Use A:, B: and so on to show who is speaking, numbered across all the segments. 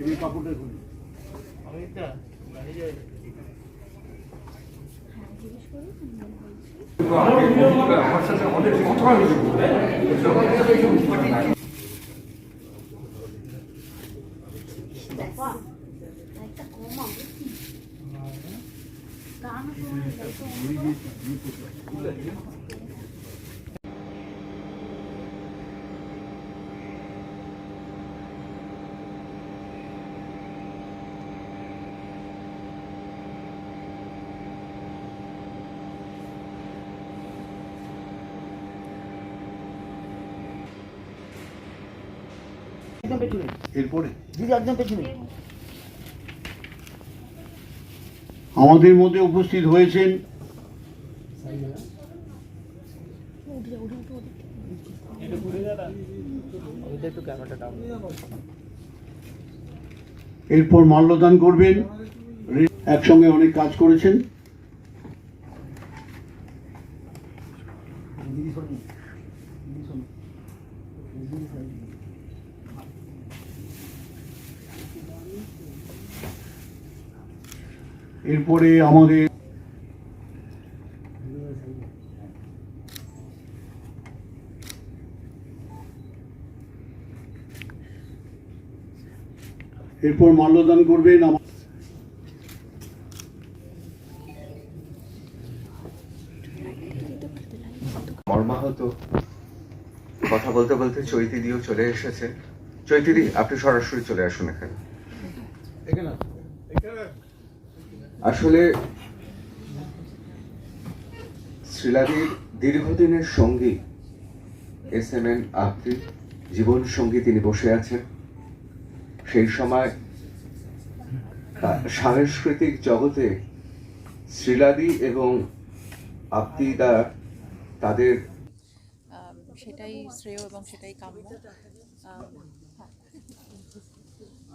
A: এই কাপড়টা খুলি।
B: আমার সাথে অনেক কথা হয়েছে
C: একদম পেছনে
A: এরপরে
C: দিদি একদম পেছনে
A: আমাদের মধ্যে উপস্থিত হয়েছেন
C: ওইটা একটু ক্যামেরাটা ডাউন
A: এরপর মাল্যদান করবেন একসঙ্গে অনেক কাজ করেছেন
C: দিদি শোনি দিদি শোনি দিদি শোনি
A: এরপরে আমাদের এরপর মাল্যদান করবেন আমা-
D: মর্মাহত। কথা বলতে বলতে চৈতিদিও চলে এসেছে। চৈতি দি আপনি সরাসরি চলে আসুন এখানে। আসলে শ্রীলাদির দীর্ঘদিনের সঙ্গী এস এম এন আফ্রিদ, জীবন সঙ্গী তিনি বসে আছেন। সেই সময় সাংস্কৃতিক জগতে শ্রীলাদি এবং আপ্তিদা তাদের
E: সেটাই শ্রেয় এবং সেটাই কাম্য।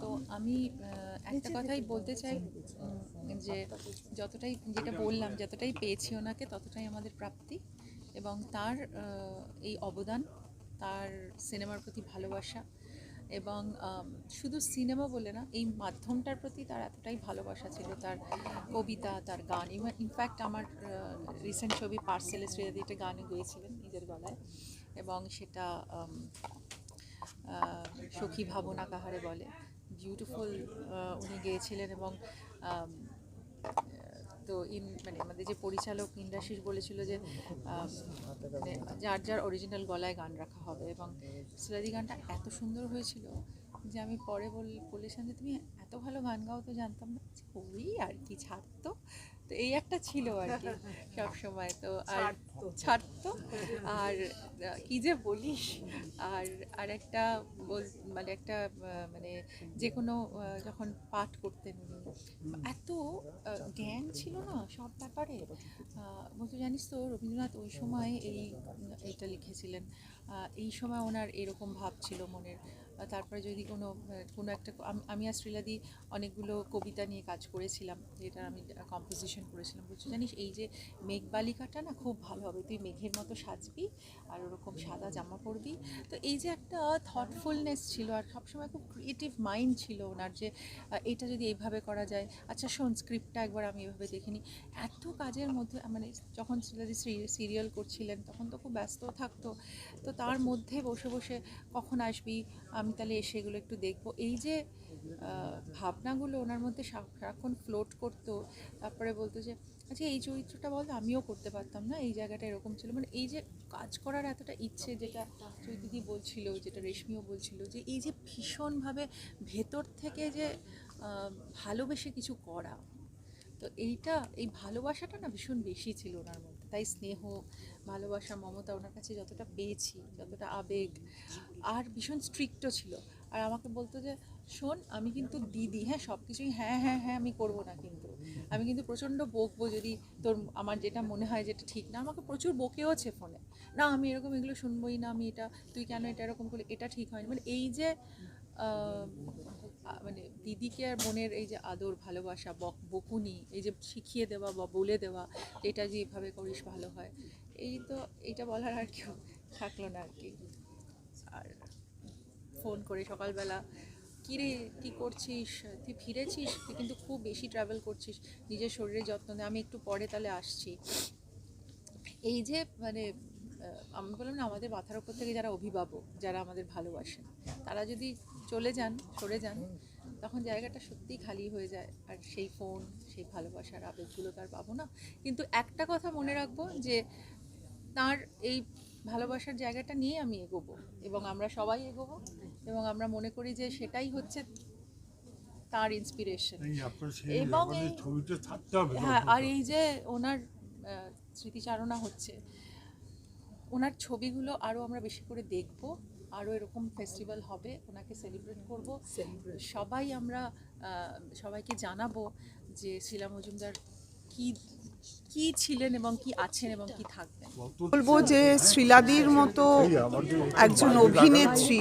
E: তো আমি একটা কথাই বলতে চাই যে যতটাই যেটা বললাম যতটাই পেয়েছি ওনাকে ততটাই আমাদের প্রাপ্তি এবং তার এই অবদান তার সিনেমার প্রতি ভালোবাসা এবং শুধু সিনেমা বলে না এই মাধ্যমটার প্রতি তার এতটাই ভালোবাসা ছিল তার কবিতা তার গান ইভেন ইনফ্যাক্ট আমার রিসেন্ট ছবি পার্সেলে শ্রেয়াদি একটা গানও গেয়েছিলেন নিজের গলায় এবং সেটা সখী ভাবনা কাহারে বলে বিউটিফুল উনি গেয়েছিলেন এবং তো ইন মানে আমাদের যে পরিচালক ইন্দ্রাশিস বলেছিল যে মানে যার যার অরিজিনাল গলায় গান রাখা হবে এবং সিলাদি গানটা এত সুন্দর হয়েছিল যে আমি পরে বল, বলেছিলাম যে, তুমি এত ভালো গান গাও তো জানতাম না। ওই আর কি, ছাড়তো? তো এই একটা ছিল আর কি সব সময়। তো আর ছাড়তো আর কি যে বলিস আর আর একটা মানে একটা মানে যে কোনো যখন পাঠ করতেন এত জ্ঞান ছিল না সব ব্যাপারে। বলতে জানিস তো রবীন্দ্রনাথ ওই সময় এই এটা লিখেছিলেন। এই সময় ওনার এরকম ভাব ছিল মনের। তারপরে যদি কোনো কোনো একটা, আমি আর শ্রীলাদি অনেকগুলো কবিতা নিয়ে কাজ করেছিলাম, যেটা আমি কম্পোজিশন করেছিলাম বলছি জানিস এই যে মেঘ বালিকাটা না খুব ভালো হবে। তুই মেঘের মতো সাজবি আর ওরকম সাদা জামা পরবি। তো এই যে একটা থটফুলনেস ছিল আর সবসময় খুব ক্রিয়েটিভ মাইন্ড ছিল ওনার যে এটা যদি এইভাবে করা যায়। আচ্ছা শোন স্ক্রিপ্টটা একবার আমি এভাবে দেখিনি এত কাজের মধ্যে মানে যখন শ্রীলাদি সিরিয়াল করছিলেন, তখন তো খুব ব্যস্ত থাকতো। তো তার মধ্যে বসে বসে কখন আসবি? আমি তাহলে এসে এগুলো একটু দেখব। এই যে ভাবনাগুলো ওনার মধ্যে সারাক্ষণ ফ্লোট করতো, তারপরে বলতো যে আচ্ছা এই চরিত্রটা বলতো, আমিও করতে পারতাম না, এই জায়গাটা এরকম ছিল। মানে এই যে কাজ করার এতটা ইচ্ছে যেটা চৈতিদি বলছিল, যেটা রেশমিও বলছিল, যে এই যে ভীষণভাবে ভেতর থেকে যে ভালোবেসে কিছু করা, তো এইটা, এই ভালোবাসাটা না ভীষণ বেশি ছিল ওনার মধ্যে। তাই স্নেহ, ভালোবাসা, মমতা ওনার কাছে যতটা পেয়েছি, যতটা আবেগ, আর ভীষণ স্ট্রিক্টও ছিল। আর আমাকে বলতো যে, শোন, আমি কিন্তু দিদি হ্যাঁ সব কিছুই হ্যাঁ হ্যাঁ হ্যাঁ আমি করব না কিন্তু। আমি কিন্তু প্রচণ্ড বকবো যদি তোর আমার যেটা মনে হয় যেটা ঠিক না। আমাকে প্রচুর বকেওছে ফোনে। না, আমি এরকম এগুলো শুনবোই না, আমি এটা, তুই কেন এটা এরকম করলি? এটা ঠিক হয়নি। মানে এই যে মানে দিদিকে আর বোনের এই যে আদর, ভালোবাসা, বক, বকুনি, এই যে শিখিয়ে দেওয়া বা বলে দেওয়া, এটা যে এভাবে করিস ভালো হয়। এই তো এটা বলার আর কেউ থাকল না আর কি। আর ফোন করে সকালবেলা কী রে কী করছিস? তুই ফিরেছিস? তুই কিন্তু খুব বেশি ট্রাভেল করছিস। নিজের শরীরের যত্ন নে, আমি একটু পরে তাহলে আসছি। এই যে মানে আমি বললাম না, আমাদের মাথার উপর থেকে যারা অভিভাবক, যারা আমাদের ভালোবাসেন, তারা যদি চলে যান সরে যান তখন জায়গাটা সত্যিই খালি হয়ে যায়। আর সেই ফোন সেই ভালোবাসার আবেগগুলো তার পাবো না। কিন্তু একটা কথা মনে রাখব যে তার এই ভালোবাসার জায়গাটা নিয়ে আমি এগোবো এবং আমরা সবাই এগোবো এবং আমরা মনে করি যে সেটাই হচ্ছে তার ইন্সপিরেশন এবং হ্যাঁ আর এই যে ওনার স্মৃতিচারণা হচ্ছে ওনার ছবিগুলো আরও আমরা বেশি করে দেখব। আরও এরকম ফেস্টিভ্যাল হবে ওনাকে সেলিব্রেট করব সবাই আমরা সবাইকে জানাব যে শিলা মজুমদার কি কি ছিলেন এবং কি আছেন এবং কি থাকবেন
F: বলব যে শ্রীলাদির মতো একজন অভিনেত্রী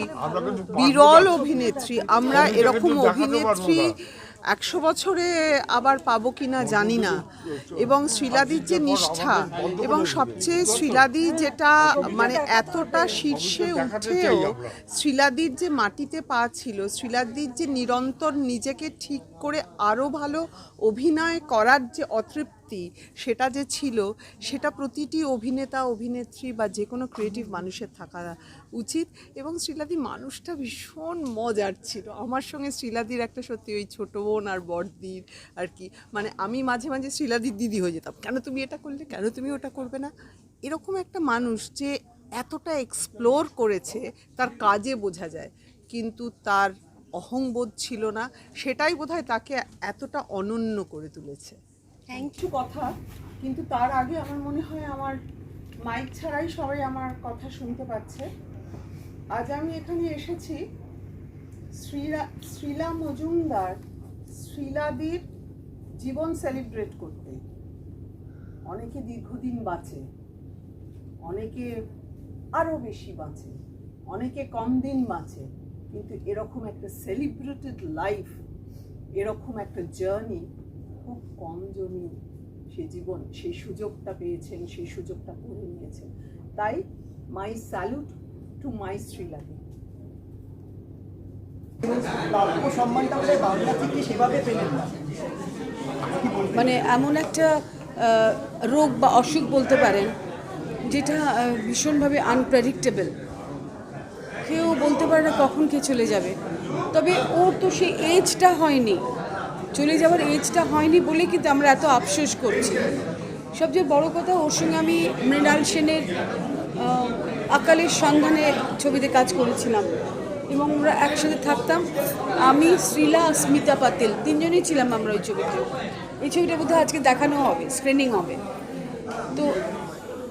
F: বিরল অভিনেত্রী আমরা এরকম অভিনেত্রী একশো বছরে আবার পাবো কি না জানি না। এবং শ্রীলাদির যে নিষ্ঠা এবং সবচেয়ে শ্রীলাদি যেটা মানে এতটা শীর্ষে উঠেও শ্রীলাদির যে মাটিতে পা ছিল, শ্রীলাদির যে নিরন্তর নিজেকে ঠিক করে আরও ভালো অভিনয় করার যে অতৃপ্তি সেটা যে ছিল, সেটা প্রতিটি অভিনেতা, অভিনেত্রী বা যে কোনো ক্রিয়েটিভ মানুষের থাকা উচিত এবং শ্রীলাদি মানুষটা ভীষণ মজার ছিল। আমার সঙ্গে শ্রীলাদির একটা সত্যি ওই ছোটো বোন আর বড়দির আর কি মানে আমি মাঝে মাঝে শ্রীলাদির দিদি হয়ে যেতাম। কেন তুমি এটা করলে? কেন তুমি ওটা করবে না? এরকম একটা মানুষ যে এতটা এক্সপ্লোর করেছে, তার কাজে বোঝা যায়, কিন্তু তার অহংবোধ ছিল না। সেটাই বোধহয় তাকে এতটা অনন্য করে তুলেছে। থ্যাংক ইউ কথা কিন্তু তার আগে আমার মনে হয় আমার মাইক ছাড়াই সবাই আমার কথা শুনতে পাচ্ছে। আজ আমি এখানে এসেছি শ্রীলা শ্রীলা মজুমদার শ্রীলাদির জীবন সেলিব্রেট করতে। অনেকে দীর্ঘদিন বাঁচে অনেকে আরও বেশি বাঁচে অনেকে কম দিন বাঁচে কিন্তু এরকম একটা সেলিব্রেটেড লাইফ এরকম একটা জার্নি কম জনই সে জীবন সেই সুযোগটা পেয়েছেন সেই সুযোগটা করে নিয়েছেন। তাই মাই স্যালুট টু মাই
C: সম্মানটা বাংলা থেকে সেভাবে পেলেন না।
G: মানে এমন একটা রোগ বা অসুখ বলতে পারেন যেটা ভীষণভাবে আনপ্রেডিক্টেবল কেউ বলতে পারে না কখন কে চলে যাবে। তবে ওর তো সেই এজটা হয়নি। চলে যাওয়ার এজটা হয়নি বলে কিন্তু আমরা এত আফসোস করছি। সবচেয়ে বড় কথা ওর সঙ্গে আমি মৃণাল সেনের আকালের সন্ধানে ছবিতে কাজ করেছিলাম এবং আমরা একসাথে থাকতাম। আমি, শ্রীলা স্মিতা পাতিল, তিনজনেই ছিলাম আমরা ওই ছবিতে। এই ছবিটা বোধহয় আজকে দেখানো হবে স্ক্রিনিং হবে। তো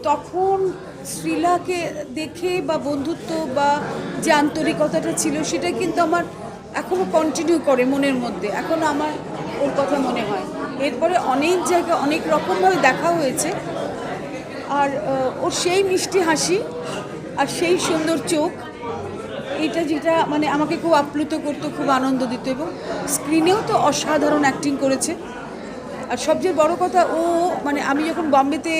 G: তখন শ্রীলাকে দেখে বা বন্ধুত্ব বা যে আন্তরিকতাটা ছিল সেটা কিন্তু আমার এখনও কন্টিনিউ করে মনের মধ্যে। এখন আমার ওর কথা মনে হয়। এরপরে অনেক জায়গায় অনেক রকমভাবে দেখা হয়েছে। আর ওর সেই মিষ্টি হাসি আর সেই সুন্দর চোখ, এটা যেটা মানে আমাকে খুব আপ্লুত করতো, খুব আনন্দ দিত এবং স্ক্রিনেও তো অসাধারণ অ্যাক্টিং করেছে। আর সবচেয়ে বড় কথা, ও মানে আমি যখন বম্বেতে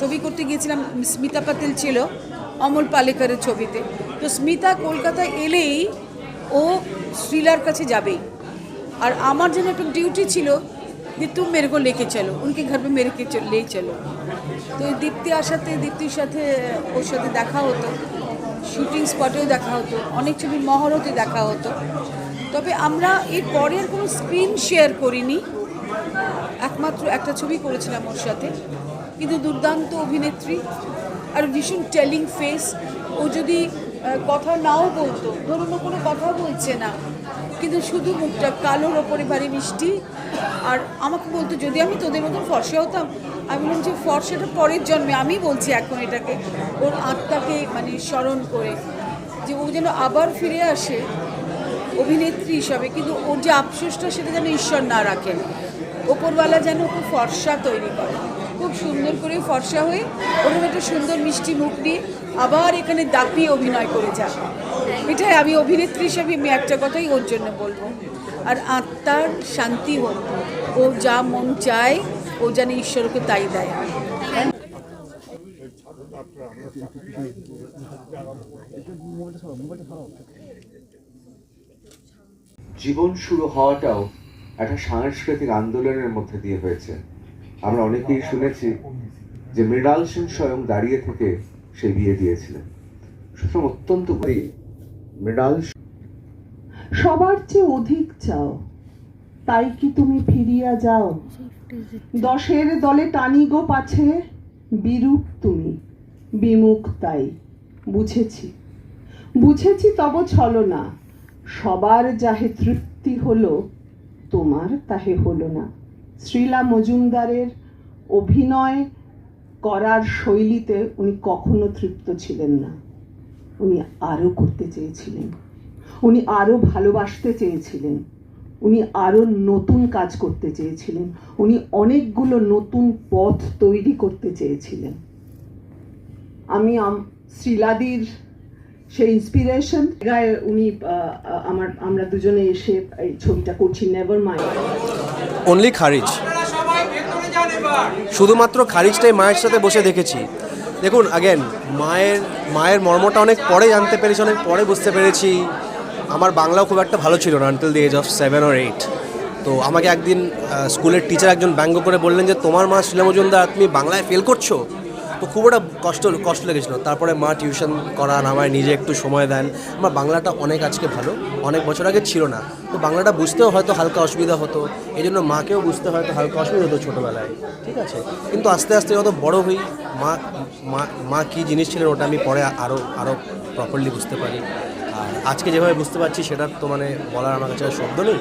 G: ছবি করতে গিয়েছিলাম, স্মিতা পাতিল ছিল অমল পালেকারের ছবিতে। তো স্মিতা কলকাতায় এলেই ও শ্রীলার কাছে যাবেই। আর আমার যেন একটা ডিউটি ছিল যে তুমি মেরে কো লেকে চলো, উনকে ঘর পে মেরে লে চলো। তো দীপ্তি আসাতে, দীপ্তির সাথে ওর সাথে দেখা হতো শুটিং স্পটেও দেখা হতো, অনেক ছবি মহরতে দেখা হতো। তবে আমরা এর পরে আর কোনো স্ক্রিন শেয়ার করিনি, একমাত্র একটা ছবি করেছিলাম ওর সাথে, কিন্তু দুর্দান্ত অভিনেত্রী আর ভীষণ টেলিং ফেস ও যদি কথা নাও বলতো, ধরুন কোনো কথা বলছে না কিন্তু শুধু মুখটা কালোর ওপরে ভারী মিষ্টি। আর আমাকে বলতো, যদি আমি তোদের মতন ফর্সা হতাম, আমি বললাম যে ফর্সাটা পরের জন্মে। আমি বলছি এখন এটাকে, ওর আত্মাকে মানে স্মরণ করে যে ও যেন আবার ফিরে আসে অভিনেত্রী হিসাবে। কিন্তু ওর যে আফসোসটা, সেটা যেন ঈশ্বর না রাখেন। ওপরওয়ালা যেন ওকে ফর্সা তৈরি করে। খুব সুন্দর করে ফর্সা হয়ে ওরকম একটা সুন্দর মিষ্টি মুখ নিয়ে আবার এখানে দাপিয়ে অভিনয় করে যান। এটাই, আমি অভিনেত্রী হিসাবে আমি একটা কথাই ওর জন্য বলব। আর আত্মার শান্তি হোক, ও যা মন চায়, ও যেন ঈশ্বরকে তাই দেয়।
D: জীবন শুরু হওয়াটাও একটা সাংস্কৃতিক আন্দোলনের মধ্যে দিয়ে হয়েছে। আমরা অনেকেই শুনেছি যে মৃণাল সেন স্বয়ং দাঁড়িয়ে থেকে সে বিয়ে দিয়েছিলেন। সুতরাং অত্যন্ত করি মৃণাল?
F: সবার চেয়ে অধিক চাও, তাই কি তুমি ফিরিয়া যাও? দশের দলে টানি গো পাছে, বিরূপ তুমি, বিমুখ তাই, বুঝেছি। বুঝেছি তব ছলো না, সবার যাহে তৃপ্তি হলো, তোমার তাহে হলো না। শ্রীলা মজুমদারের অভিনয় করার শৈলীতে উনি কখনো তৃপ্ত ছিলেন না। উনি আরও করতে চেয়েছিলেন। উনি আরও ভালোবাসতে চেয়েছিলেন। উনি আরও নতুন কাজ করতে চেয়েছিলেন। উনি অনেকগুলো নতুন পথ তৈরি করতে চেয়েছিলেন। আমি শ্রীলাদির সেই ইন্সপিরেশন গায়ে উনি আমার, আমরা দুজনে এসে এই ছবিটা করছি নেভার মাইন্ড
H: অনলি খারিজ। শুধুমাত্র খারিজটাই মায়ের সাথে বসে দেখেছি। দেখুন আগেন মায়ের মায়ের মর্মটা অনেক পরে জানতে পেরেছি, অনেক পরে বুঝতে পেরেছি। আমার বাংলাও খুব একটা ভালো ছিল না until the age of seven or eight তো আমাকে একদিন স্কুলের টিচার একজন ব্যঙ্গ করে বললেন যে, তোমার মা শিলা মজুমদার তুমি বাংলায় ফেল করছ? তো খুব একটা কষ্ট কষ্ট লেগেছিলো। তারপরে মা টিউশন করান, আমায় নিজে একটু সময় দেন। আমার বাংলাটা অনেক আজকে ভালো, অনেক বছর আগে ছিল না। তো বাংলাটা বুঝতেও হয়তো হালকা অসুবিধা হতো এই জন্য মাকেও বুঝতে হয়তো হালকা অসুবিধা হতো ছোটোবেলায়, ঠিক আছে? কিন্তু আস্তে আস্তে যত বড় হই, মা মা মা কী জিনিস ছিলেন ওটা আমি পরে আরও আরও প্রপারলি বুঝতে পারি। আর আজকে যেভাবে বুঝতে পারছি সেটার তো মানে বলার আমার কাছে শব্দ নেই।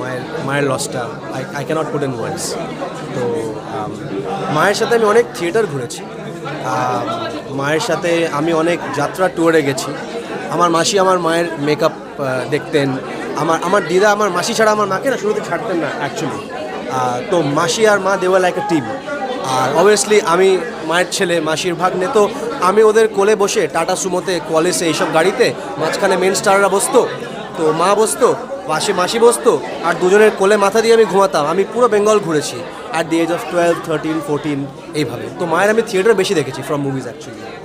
H: মায়ের মায়ের লসটা I I cannot put in words তো মায়ের সাথে আমি অনেক থিয়েটার ঘুরেছি। মায়ের সাথে আমি অনেক যাত্রা ট্যুরে গেছি। আমার মাসি আমার মায়ের মেকআপ দেখতেন। আমার আমার দিদা আমার মাসি ছাড়া আমার মাকে না শুরুতে ছাড়তেন না অ্যাকচুয়ালি তো মাসি আর মা দেওয়া লাইক এ টিম আর অবভিয়াসলি আমি মায়ের ছেলে, মাসির ভাগ্নে, তো আমি ওদের কোলে বসে টাটা সুমোতে কলেজে এইসব গাড়িতে, মাঝখানে মেন স্টাররা বসতো। তো মা বসতো। পাশে মাসি বসতো, আর দুজনের কোলে মাথা দিয়ে আমি ঘুমাতাম। আমি পুরো বেঙ্গল ঘুরেছি। At the age of twelve thirteen fourteen এইভাবে। তো মায়ের আমি থিয়েটার বেশি দেখেছি ফ্রম মুভিজ অ্যাকচুয়ালি